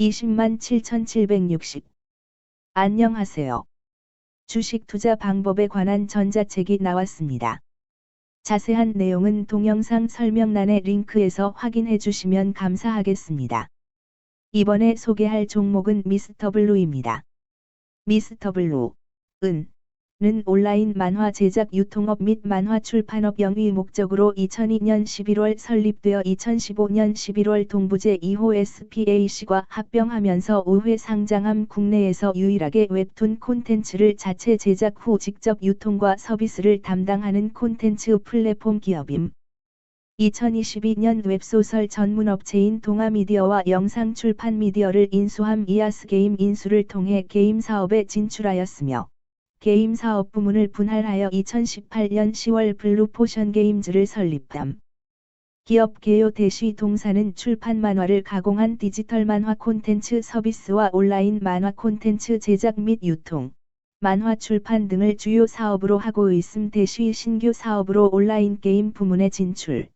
20만 7,760. 안녕하세요. 주식 투자 방법에 관한 전자책이 나왔습니다. 자세한 내용은 동영상 설명란의 링크에서 확인해 주시면 감사하겠습니다. 이번에 소개할 종목은 미스터 블루입니다. 미스터 블루, 은, 는 온라인 만화 제작 유통업 및 만화 출판업 영위 목적으로 2002년 11월 설립되어 2015년 11월 동부제 2호 SPAC과 합병하면서 5회 상장함 국내에서 유일하게 웹툰 콘텐츠를 자체 제작 후 직접 유통과 서비스를 담당하는 콘텐츠 플랫폼 기업임. 2022년 웹소설 전문 업체인 동아미디어와 영상 출판 미디어를 인수함 이아스게임 인수를 통해 게임 사업에 진출하였으며 게임 사업 부문을 분할하여 2018년 10월 블루포션 게임즈를 설립함. 기업 개요 대시 동사는 출판 만화를 가공한 디지털 만화 콘텐츠 서비스와 온라인 만화 콘텐츠 제작 및 유통, 만화 출판 등을 주요 사업으로 하고 있음 대시 신규 사업으로 온라인 게임 부문에 진출.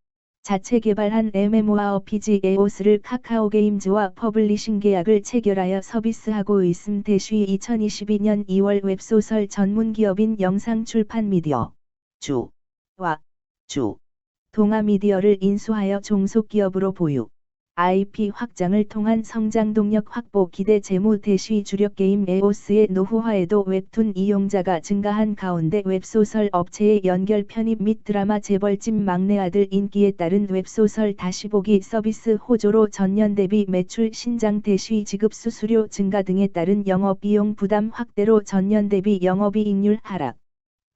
자체 개발한 MMORPG 에오스를 카카오 게임즈와 퍼블리싱 계약을 체결하여 서비스하고 있음 대쉬 2022년 2월 웹소설 전문 기업인 영상 출판 미디어 주와 주 동아 미디어를 인수하여 종속 기업으로 보유. IP 확장을 통한 성장 동력 확보 기대 재무 대시 주력 게임 에오스의 노후화에도 웹툰 이용자가 증가한 가운데 웹소설 업체의 연결 편입 및 드라마 재벌집 막내 아들 인기에 따른 웹소설 다시 보기 서비스 호조로 전년 대비 매출 신장 대시 지급 수수료 증가 등에 따른 영업 비용 부담 확대로 전년 대비 영업이익률 하락.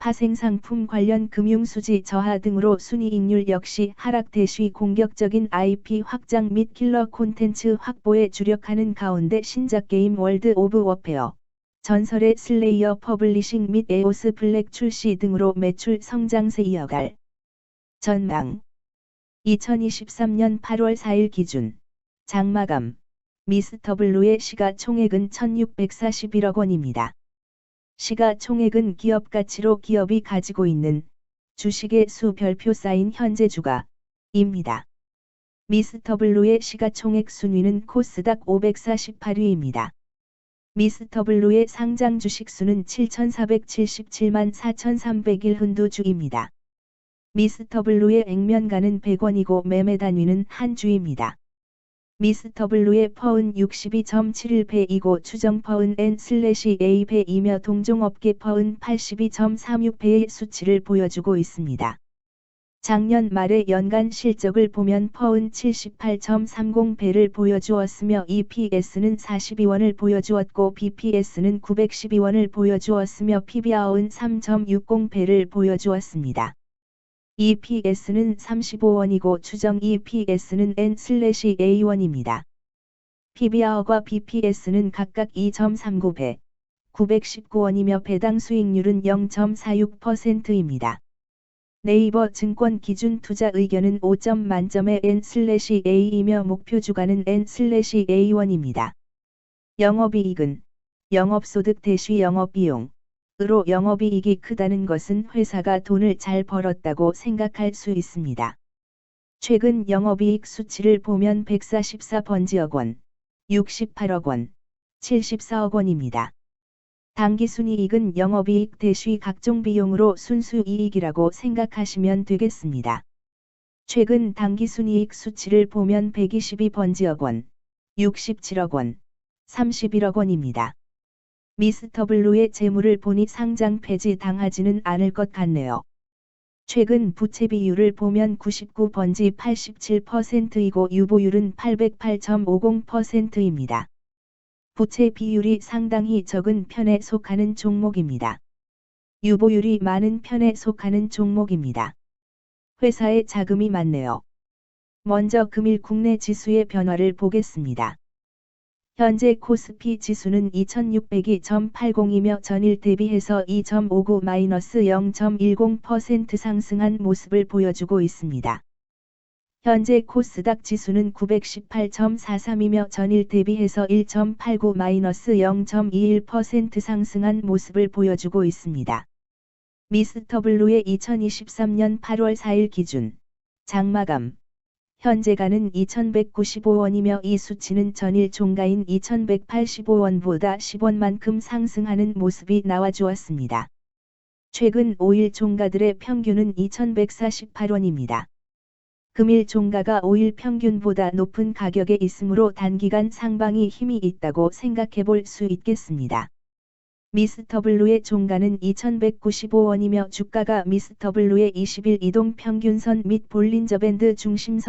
파생상품 관련 금융수지 저하 등으로 순이익률 역시 하락 대시 공격적인 IP 확장 및 킬러 콘텐츠 확보에 주력하는 가운데 신작 게임 월드 오브 워페어, 전설의 슬레이어 퍼블리싱 및 에오스 블랙 출시 등으로 매출 성장세 이어갈. 전망. 2023년 8월 4일 기준. 장마감. 미스터블루의 시가총액은 1641억 원입니다. 시가총액은 기업 가치로 기업이 가지고 있는 주식의 수 별표 쌓인 현재 주가입니다. 미스터블루의 시가총액 순위는 코스닥 548위입니다. 미스터블루의 상장 주식 수는 7,477만 4,301 흔두주입니다. 미스터블루의 액면가는 100원이고 매매 단위는 한 주입니다. 미스터 블루의 퍼은 62.71배이고 추정 퍼은 N/A배이며 동종업계 퍼은 82.36배의 수치를 보여주고 있습니다. 작년 말의 연간 실적을 보면 퍼은 78.30배를 보여주었으며 EPS는 42원을 보여주었고 BPS는 912원을 보여주었으며 PBR은 3.60배를 보여주었습니다. EPS는 35원이고 추정 EPS는 N/A1입니다. PBR과 BPS는 각각 2.39배, 919원이며 배당 수익률은 0.46%입니다. 네이버 증권 기준 투자 의견은 5점 만점의 N/A이며 목표 주가는 N/A1입니다. 영업이익은 영업소득 대시 영업비용 으로 영업이익이 크다는 것은 회사가 돈을 잘 벌었다고 생각할 수 있습니다. 최근 영업이익 수치를 보면 144번지억 원, 68억 원, 74억 원입니다. 당기순이익은 영업이익 대시 각종 비용으로 순수이익이라고 생각하시면 되겠습니다. 최근 당기순이익 수치를 보면 122번지억 원, 67억 원, 31억 원입니다. 미스터 블루의 재물을 보니 상장 폐지 당하지는 않을 것 같네요. 최근 부채 비율을 보면 99번지 87%이고 유보율은 808.50%입니다. 부채 비율이 상당히 적은 편에 속하는 종목입니다. 유보율이 많은 편에 속하는 종목입니다. 회사에 자금이 많네요. 먼저 금일 국내 지수의 변화를 보겠습니다. 현재 코스피 지수는 2602.80이며 전일 대비해서 2.59-0.10% 상승한 모습을 보여주고 있습니다. 현재 코스닥 지수는 918.43이며 전일 대비해서 1.89-0.21% 상승한 모습을 보여주고 있습니다. 미스터블루의 2023년 8월 4일 기준 장마감 현재가는 2195원이며 이 수치는 전일 종가인 2185원보다 10원만큼 상승하는 모습이 나와주었습니다. 최근 5일 종가들의 평균은 2148원입니다. 금일 종가가 5일 평균보다 높은 가격에 있으므로 단기간 상방이 힘이 있다고 생각해 볼 수 있겠습니다. 미스터블루의 종가는 2195원이며 주가가 미스터블루의 20일 이동 평균선 및 볼린저밴드 중심선